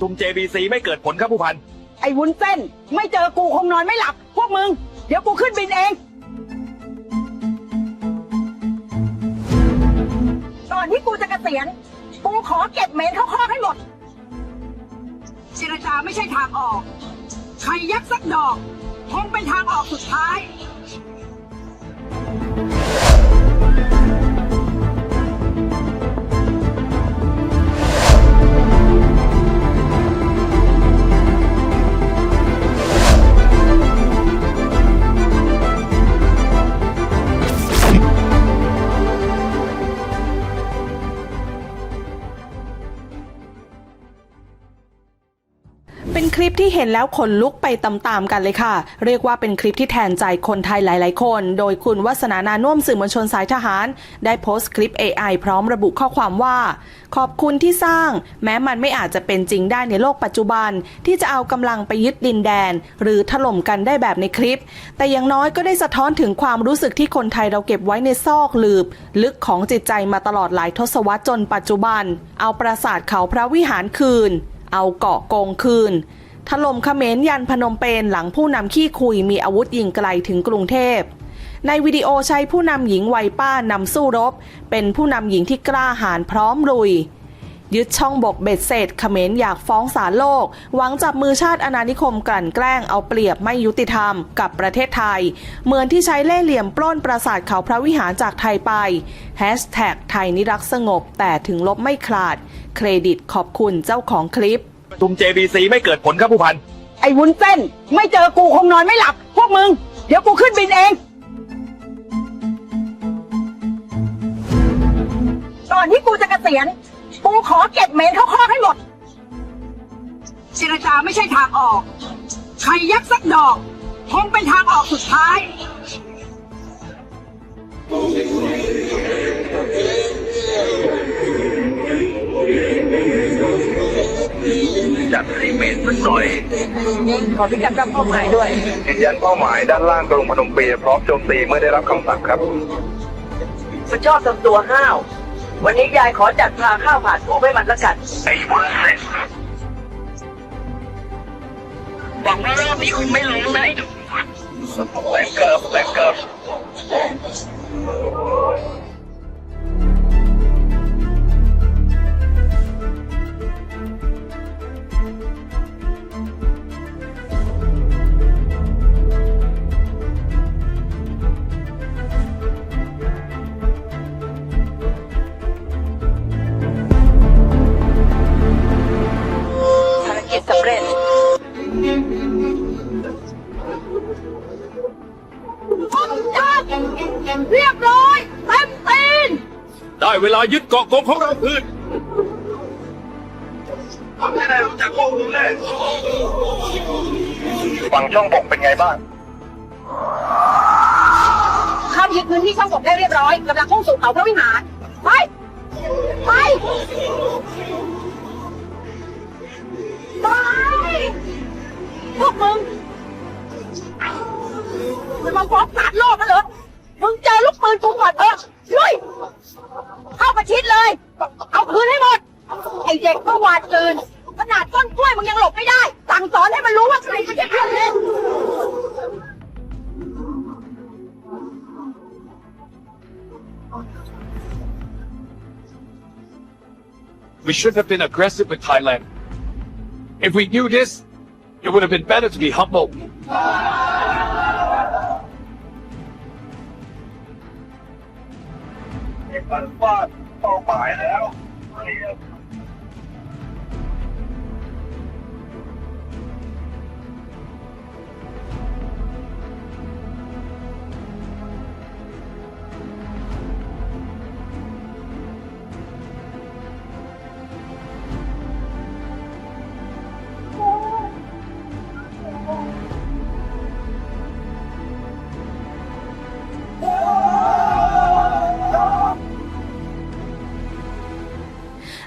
ชุม JBC ไม่เกิดผลครับผู้พัน ไอ้วุ้นเส้น ไม่เจอกูคงนอนไม่หลับ พวกมึง เดี๋ยวกูขึ้นบินเองก่อนที่กูจะเกษียณกูขอเก็บเมนเข้าคอให้หมดเจรจาไม่ใช่ทางออก ใครยักสักดอก คงเป็นทางออกสุดท้าย เป็นคลิปที่เห็นแล้วขนลุกไปตามๆกันเลยค่ะ เรียกว่าเป็นคลิปที่แทนใจคนไทยหลายๆ คน โดยคุณวัฒนานานุ่มสื่อมวลชนสายทหาร ได้โพสต์คลิป AI พร้อมระบุข้อความว่า ขอบคุณที่สร้าง แม้มันไม่อาจจะเป็นจริงได้ในโลกปัจจุบัน ที่จะเอากำลังไปยึดดินแดน หรือถล่มกันได้แบบในคลิป แต่อย่างน้อยก็ได้สะท้อนถึงความรู้สึกที่คนไทยเราเก็บไว้ในซอกลืบ ลึกของจิตใจมาตลอดหลายทศวรรษจนปัจจุบัน เอาปราสาทเขาพระวิหารคืน เอาเกาะโกงคืน ถล่มเขมรยันพนมเปญหลังผู้นำขี้คุยมีอาวุธยิงไกลถึงกรุงเทพ ในวิดีโอใช้ผู้นำหญิงวัยป้านำสู้รบ เป็นผู้นำหญิงที่กล้าหาญพร้อมลุย ยึดช่องบกเบ็ดเสร็จเขมรอยากฟ้องศาลโลก หวังจับมือชาติอาณานิคมกลั่นแกล้งเอาเปรียบไม่ยุติธรรมกับประเทศไทย เหมือนที่ใช้เล่ห์เหลี่ยมปล้นปราสาทเขาพระวิหารจากไทยไปแฮชแท็กไทยนิรักสงบ แต่ถึงลบไม่ขลาด เครดิตขอบคุณเจ้าของคลิปชุม JBC ไม่เกิดผลครับผู้พัน ไอ้วุ้นเส้น ไม่เจอกูคงนอนไม่หลับ พวกมึง เดี๋ยวกูขึ้นบินเองก่อนที่กูจะเกษียณ กูขอเก็บเมนเข้าคอกให้หมดเจรจาไม่ใช่ทางออก ใครยักสักดอกคงเป็นทางออกสุดท้าย จัดให้เมนสักหน่อยขอพิกัดกับเป้าหมายด้วย ยืนยันเป้าหมายด้านล่างกรุงพนมเปญพร้อมโจมตีเมื่อได้รับคำสั่งครับมันชอบทำตัวห้าว วันนี้ยายขอจัดพาข้าวผ่านทูบให้มันละกันไอ้เวอร์เซ็ตหวังว่ารอบนี้คงไม่ล้มนะไอ้ เรียบร้อยเต็มตีน ได้เวลายึดเกาะกงของเราคืนไม่ได้รู้จักพวกมึงเลยฝั่งช่องบกเป็นไงบ้างเข้ายึดพื้นที่ช่องกบได้เรียบร้อยกำลังพุ่งสู่เขาพระวิหาร ไป ไป ไป พวกมึง มันมาฟ้องศาลโลกนะเหรอ มึงเจอลูกปืนกูก่อนเถอะลุยเข้าประชิดเลย เอาคืนให้หมด ไอเด็กเมื่อวานตื่นขนาดต้นกล้วยมึงยังหลบไม่ได้ สั่งสอนให้มันรู้ว่าใครจะเพื่อนเล่น We should have been aggressive with Thailand. If we knew this, it would have been better to be humble. มันว่าเป้าหมายแล้ว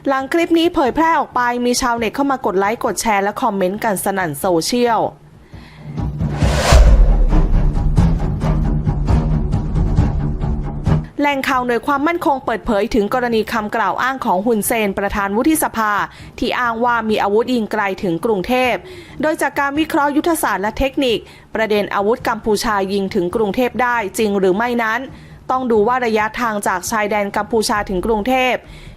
หลังคลิปนี้เผยแพร่ออกไปมีชาวเน็ตเข้ามากดไลค์กดแชร์และคอมเมนต์กันสนั่นโซเชียลแหล่งข่าวหน่วยความมั่นคงเปิดเผยถึงกรณีคำกล่าวอ้างของฮุนเซน ประธานวุฒิสภา ที่อ้างว่ามีอาวุธยิงไกลถึงกรุงเทพ โดยจากการวิเคราะห์ยุทธศาสตร์และเทคนิค ประเด็นอาวุธกัมพูชายิงถึงกรุงเทพได้จริงหรือไม่นั้น ต้องดูว่าระยะทางจากชายแดนกัมพูชาถึงกรุงเทพ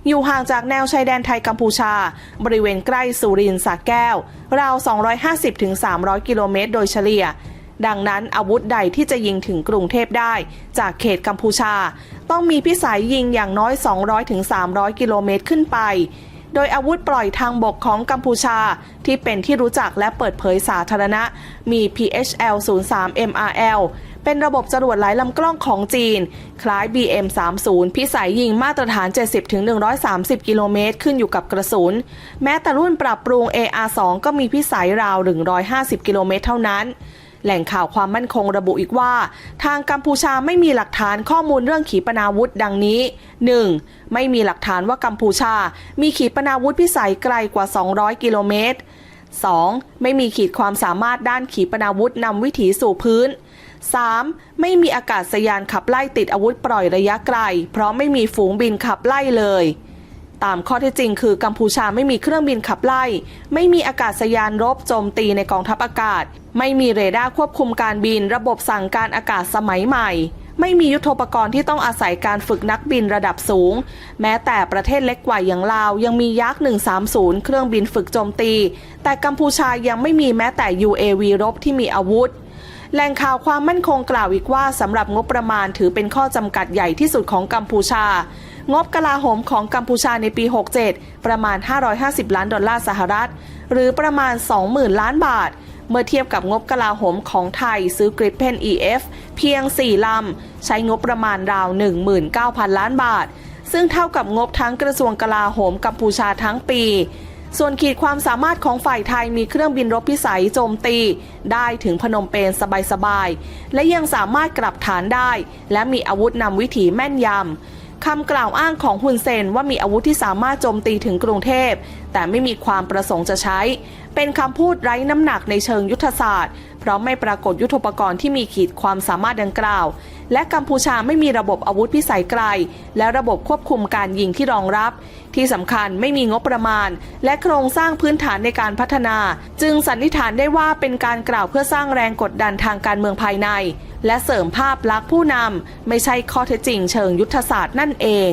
อยู่ห่างจากแนวชายแดนไทยกัมพูชา บริเวณใกล้สุรินทร์สระแก้ว ราว 250-300 กิโลเมตรโดยเฉลี่ย ดังนั้นอาวุธใดที่จะยิงถึงกรุงเทพได้ จากเขตกัมพูชา ต้องมีพิสัยยิงอย่างน้อย 200-300 กิโลเมตรขึ้นไป โดยอาวุธปล่อยทางบกของกัมพูชา ที่เป็นที่รู้จักและเปิดเผยสาธารณะ มี PHL 03 MRL เป็นระบบจรวดหลายลำกล้องของจีน คล้าย BM 30 พิสัยยิงมาตรฐาน 70-130 กิโลเมตร ขึ้นอยู่กับกระสุน แม้แต่รุ่นปรับปรุง AR2 ก็มีพิสัยราว 150 กิโลเมตรเท่านั้น แหล่งข่าวความมั่นคงระบุอีกว่า ทางกัมพูชาไม่มีหลักฐานข้อมูลเรื่องขีปนาวุธดังนี้ 1. ไม่มีหลักฐานว่ากัมพูชา มีขีปนาวุธพิสัยไกลกว่า 200 กิโลเมตร 2. ไม่มีขีดความสามารถด้านขีปนาวุธนำวิถีสู่พื้น 3. ไม่มีอากาศยานขับไล่ติดอาวุธปล่อยระยะไกล เพราะไม่มีฝูงบินขับไล่เลย ตามข้อเท็จจริงคือกัมพูชาไม่มีเครื่องบินขับไล่ ไม่มีอากาศยานรบโจมตีในกองทัพอากาศ ไม่มีเรดาร์ควบคุมการบิน ระบบสั่งการอากาศสมัยใหม่ ไม่มียุทโธปกรณ์ที่ต้องอาศัยการฝึกนักบินระดับสูง แม้แต่ประเทศเล็กกว่าอย่างลาว ยังมียักษ์ 130 เครื่องบินฝึกโจมตี แต่กัมพูชายังไม่มีแม้แต่ UAV รบที่มีอาวุธแหล่งข่าวความมั่นคงกล่าวอีกว่าสำหรับงบประมาณถือเป็นข้อจำกัดใหญ่ที่สุดของกัมพูชา งบกลาโหมของกัมพูชาในปี 67 ประมาณ 550 ล้านดอลลาร์สหรัฐ หรือประมาณ 20,000 ล้านบาท เมื่อเทียบกับงบกลาโหมของไทยซื้อกริปเพน EF เพียง 4 ลำ ใช้งบประมาณราว 19,000 ล้านบาท ซึ่งเท่ากับงบทั้งกระทรวงกลาโหมกัมพูชาทั้งปีส่วนขีดความสามารถของฝ่ายไทยมีเครื่องบินรบพิสัยโจมตี ได้ถึงพนมเปญสบายๆ และยังสามารถกลับฐานได้ และมีอาวุธนำวิถีแม่นยำ คำกล่าวอ้างของฮุนเซนว่ามีอาวุธที่สามารถโจมตีถึงกรุงเทพ แต่ไม่มีความประสงค์จะใช้ เป็นคำพูดไร้น้ำหนักในเชิงยุทธศาสตร์ ราะไม่ปรากฏยุทธปกรณ์ที่มีขีดความสามารถดังกล่าว และกัมพูชาไม่มีระบบอาวุธพิสัยไกล และระบบควบคุมการยิงที่รองรับ ที่สำคัญไม่มีงบประมาณ และโครงสร้างพื้นฐานในการพัฒนา จึงสันนิษฐานได้ว่าเป็นการกล่าวเพื่อสร้างแรงกดดันทางการเมืองภายใน และเสริมภาพลักษณ์ผู้นำไม่ใช่ข้อเท็จจริงเชิงยุทธศาสตร์นั่นเอง